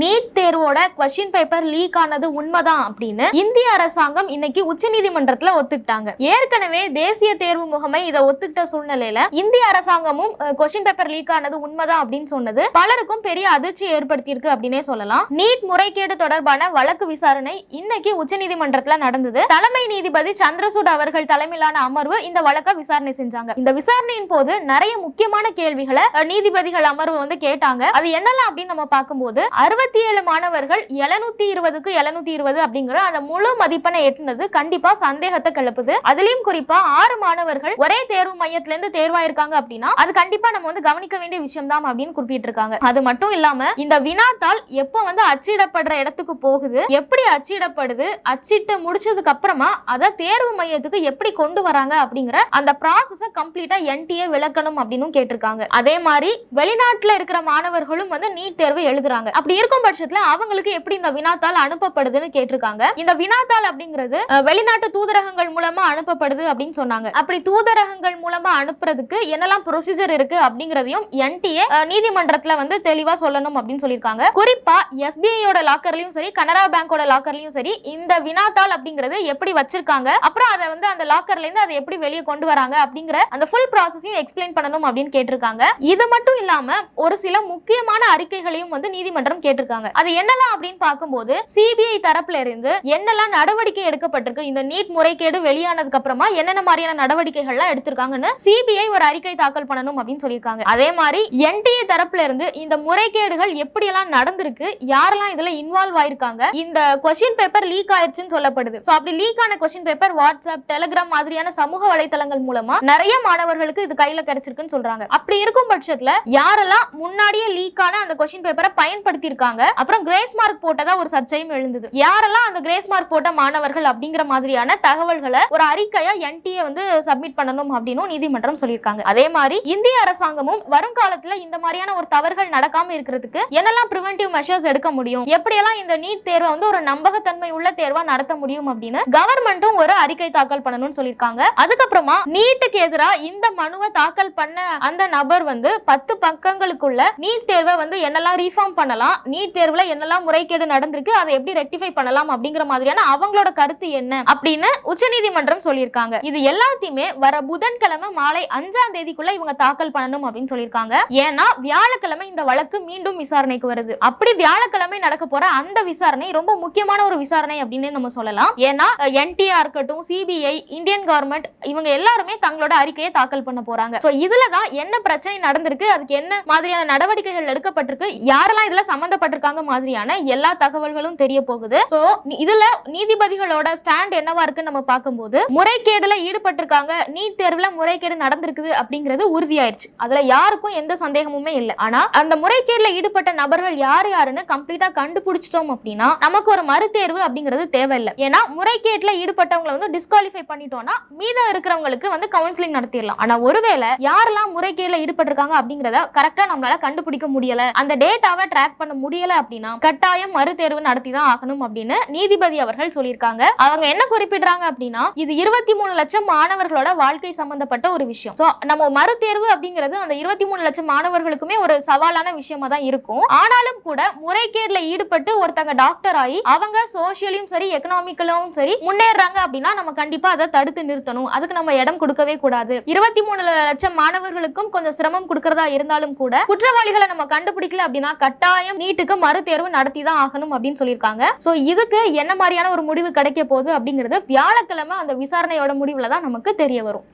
NEET தேர்வோட question paper leak ஆனது உண்மைதான் அப்படின்னு இந்திய அரசாங்கம் இன்னைக்கு உச்சநீதிமன்றத்துல ஒத்துக்கிட்டாங்க. ஏற்கனவே தேசிய தேர்வு முகமை இதை ஒத்துக்கிட்ட சூழ்நிலையில இந்திய அரசாங்கமும் கொஸ்டின் பேப்பர் லீக் ஆனது உண்மைதான் அப்படின்னு சொன்னது பலருக்கும் பெரிய அதிர்ச்சி ஏற்படுத்தியிருக்கு அப்படின்னே சொல்லலாம். நீட் முறைகேடு தொடர்பான வழக்கு விசாரணை இன்னைக்கு உச்சநீதிமன்றத்துல நடந்தது. தலைமை நீதிபதி சந்திரசூட் அவர்கள் தலைமையிலான அமர்வு இந்த வழக்கை விசாரணை செஞ்சாங்க. இந்த விசாரணையின் போது நிறைய முக்கியமான கேள்விகளை நீதிபதிகள் அமர்வு வந்து கேட்டாங்க. அது என்னெல்லாம் அப்படின்னு நம்ம பார்க்கும்போது அறுபத்தி ஏழு மாணவர்கள் எழுநூத்தி இருபதுக்கு எழுநூத்தி இருபது அப்படிங்கிற அந்த முழு மதிப்பெண்ணை எட்டுனது கண்டிப்பா சந்தேகத்தை கிளப்புது. அதுலயும் குறிப்பா ஆறு மாணவர்கள் ஒரே தேர்வு மையத்துல இருந்து தேர்வாயிருக்காங்க அப்படின்னா அது கண்டிப்பா நம்ம வந்து கவனிக்க வேண்டிய விஷயம் தான் அப்படின்னு குறிப்பிட்டிருக்காங்க. அது மட்டும் இல்லாம இந்த வினாத்தாள் எப்போ வந்து அச்சிடப்படுற இடத்துக்கு போகுது எப்படி அச்சிடப்படுது அச்சிட்டு முடிச்சதுக்கு அப்புறமா அதை தேர்வு மையத்துக்கு எப்படி கொண்டு வராங்க அப்படிங்கிற அந்த ப்ராசஸ கம்ப்ளீட்டா என்டிஏ விளக்கணும் அப்படின்னு கேட்டிருக்காங்க. அதே மாதிரி வெளிநாட்டுல இருக்கிற மாணவர்களும் வந்து நீட் தேர்வு எழுதுறாங்க. அப்படி இருக்கும் பட்சத்துல அவங்களுக்கு எப்படி இந்த வினாத்தாள் அனுப்பப்படுதுன்னு கேட்டிருக்காங்க. இந்த வினாத்தாள் அப்படிங்கிறது வெளிநாட்டு தூதரகங்கள் மூலமா அனுப்பப்படுது அப்படின்னு சொன்னாங்க. அப்படி தூதரகங்கள் மூலமா அனுப்புறதுக்கு என்னெல்லாம் ப்ரொசீஜர் இருக்கு அப்படிங்கறதையும் என்டிஏ நீதிமன்றத்துல வந்து தெளிவா சொல்லணும் அப்படின்னு சொல்லியிருக்காங்க. குறிப்பா எஸ்பிஐயோட லாக்கர்லயும் சரி கனரா பேங்கோட லாக்கர்லயும் சரி இந்த வினாத்தாள் அப்படிங்கிறது எப்படி வச்சிருக்காங்க அப்புறம் அதை வந்து அந்த லாக்கர்ல இருந்து அதை எப்படி வெளியே கொண்டு வராங்க அப்படிங்கிற அந்த ஃபுல் ப்ராசஸையும் எக்ஸ்பிளைன் பண்ணணும் அப்படின்னு கேட்டிருக்காங்க. இது மட்டும் இல்லாம ஒரு சில முக்கியமான அறிக்கைகளையும் வந்து நீதிமன்றம் கேட்டிருக்காங்க. அது என்னெல்லாம் அப்படின்னு பார்க்கும்போது சிபிஐ தரப்புல இருந்து என்னெல்லாம் நடவடிக்கை எடுக்கப்பட்டிருக்கு இந்த நீட் முறைகேடு வெளியானதுக்கு அப்புறமா என்னென்ன மாதிரியான நடவடிக்கைகள்லாம் எடுத்திருக்காங்கன்னு சிபிஐ ஒரு அறிக்கை தாக்கல் பண்ணணும் அப்படின்னு சொல்லியிருக்காங்க. அதே மாதிரி என்டிஏ தரப்புல இருந்து இந்த முறைகேடுகள் எப்படியெல்லாம் நடந்திருக்கு யாரெல்லாம் இதுல இன்வால்வ் ஆயிருக்காங்க இந்த கொஸ்டின் பேப்பர் லீக் ஆயிருச்சுன்னு சொல்லப்படுது. ஸோ அப்படி லீக் ஆன கொஸ்டின் பேப்பர் வாட்ஸ்அப் டெலிகிராம் மாதிரியான சமூக வலைத்தளங்கள் மூலமா நிறைய மாணவர்களுக்கு இது கையில கிடைச்சிருக்குன்னு சொல்றாங்க. அப்படி இருக்கும் பட்சத்துல யாரெல்லாம் முன்னாடியே லீக் ஆன அந்த கொஸ்டின் பேப்பரை பயன்படுத்தி இருக்காங்க அப்புறம் கிரேஸ் மார்க் போட்டதா ஒரு சர்ச்சையும் எழுந்தது. யாரெல்லாம் அந்த கிரேஸ் மார்க் போட்ட மாணவர்கள் அப்படிங்கிற மாதிரியான தகவல்களை ஒரு அறிக்கையா என்டிஏ வந்து சப்மிட் பண்ணணும் அப்படின்னு நீதிமன்றம் சொல்லியிருக்காங்க. அதே மாதிரி இந்திய அரசாங்கமும் வருங்காலத்துல இந்த மாதிரியான ஒரு தவறுகள் நடக்காம இருக்கிறதுக்கு என்னெல்லாம் ப்ரிவென்டிவ் மெஷர்ஸ் எடுக்க முடியும்? எப்படியெல்லாம் இந்த நீட் தேர்வை வந்து ஒரு நம்பகத்தன்மை உள்ள தேர்வா நடத்த முடியும் அப்படின்னு கவர்மெண்ட்டும் ஒரு அறிக்கை தாக்கல் பண்ணணும்னு சொல்லியிருக்காங்க. அதுக்கப்புறமா நீட்டுக்கு எதிராக இந்த மனுவை தாக்கல் பண்ண அந்த நபர் வந்து பத்து பக்கங்களுக்குள்ள நீட் தேர்வை வந்து என்னெல்லாம் ரீஃபார்ம் பண்ணலாம்? நீட் தேர்வுல என்னெல்லாம் முறைகேடு நடந்திருக்கு அதை எப்படி ரெக்டிஃபை பண்ணலாம் அப்படிங்கிற மாதிரியான அவங்களோட கருத்து என்ன அப்படின்னு உச்சநீதிமன்றம் சொல்லியிருக்காங்க. இது எல்லாத்தையுமே வர புதன்கிழமை மாலை அஞ்சாம் தேதிக்குள்ள இவங்க தாக்கல் பண்ணணும் அப்படின்னு சொல்லியிருக்காங்க. ஏன்னா வியாழக்கிழமை இந்த வழக்கு மீண்டும் விசாரணைக்கு வருது. அப்படி வியாழக்கிழமை நடக்க போற அந்த விசாரணை ரொம்ப முக்கியமான ஒரு விசாரணை அப்படின்னு நம்ம சொல்லலாம். ஏன்னா என்டிஆர் இருக்கட்டும் சிபிஐ இந்தியன் கவர்மெண்ட் இவங்க எல்லாருமே தங்களோட அறிக்கையை தாக்கல் பண்ண போறாங்க. சோ இதுல தான் என்ன பிரச்சனை நடந்திருக்கு அதுக்கு என்ன மாதிரியான நடவடிக்கைகள் எடுக்கப்பட்டிருக்கு யாரெல்லாம் இதுல சம்பந்தப்பட்டிருக்காங்க மாதிரியான எல்லா தகவல்களும் தெரிய போகுது சோ இதுல நீதிபதிகளோட ஸ்டாண்ட் என்னவா இருக்குன்னு நம்ம பார்க்கும்போது முறைகேடுல ஈடுபட்டிருக்காங்க நீட் தேர்வுல முறைகேடு நடந்திருக்குது அப்படிங்கிறது உறுதியாயிருச்சு. அதுல யாருக்கும் எந்த சந்தேகமுமே இல்லை. ஆனா அந்த முறைகேடுல ஈடுபட்ட நபர்கள் யார் யாருன்னு கம்ப்ளீட்டா கண்டுபிடிச்சிட்டோம் அப்படின்னா நமக்கு ஒரு மறுதேர்வு அப்படிங்கிறது தேவையில்லை. ஏன்னா முறைகேட்டுல ஈடுபட்டவங்களை வந்து டிஸ்குவாலிஃபை பண்ணிட்டோம்னா மீதம் இருக்கிறவங்களுக்கு வந்து கவுன்சிலிங் நடத்திடலாம். ஆனா ஒருவேளை யாரெல்லாம் முறைகேடுல ஈடுபட்டிருக்காங்க அப்படிங்கிறத கரெக்டா நம்மளால கண்டுபிடிக்க முடியல அந்த டேட்டாவை ட்ராக் பண்ண முடியல அப்படின்னா கட்டாயம் மறுதேர்வு நடத்தி தான் ஆகணும் அப்படின்னு நீதிபதி அவர்கள் சொல்லியிருக்காங்க. அவங்க என்ன குறிப்பிடுறாங்க அப்படின்னா இது இருபத்தி மூணு லட்சம் மாணவர்களோட வாழ்க்கை சம்பந்தப்பட்ட ஒரு விஷயம். சோ நம்ம மறுதேர்வு அப்படிங்கிறது அந்த இருபத்தி மூணு லட்சம் மாணவர்களுக்குமே ஒரு சவாலான விஷயமா தான் இருக்கும். ஆனாலும் கூட முறைகேடுல ஈடுபட்டு ஒருத்தங்க டாக்டர் ஆகி அவங்க சோசியலையும் சரி எக்கனாமிக்கலும் சரி முன்னேறாங்க அப்படின்னா நம்ம கண்டிப்பா அதை தடுத்து நிறுத்தணும். அதுக்கு நம்ம இடம் கொடுக்கவே கூடாது. இருபத்தி மூணு லட்சம் மாணவர்களுக்கும் கொஞ்சம் சிரமம் கொடுக்கறதா இருந்தாலும் கூட குற்றவாளிகளை நம்ம கண்டுபிடிக்கல அப்படின்னா கட்டாயம் நீட்டுக்கு மறுதேர்வு நடத்தி தான் ஆகணும் அப்படின்னு சொல்லியிருக்காங்க. ஸோ இதுக்கு என்ன மாதிரியான ஒரு முடிவு கிடைக்க போகுது அப்படிங்கிறது வியாழக்கிழமை அந்த விசாரணையோட முடிவில் தான் நமக்கு தெரிய வரும்.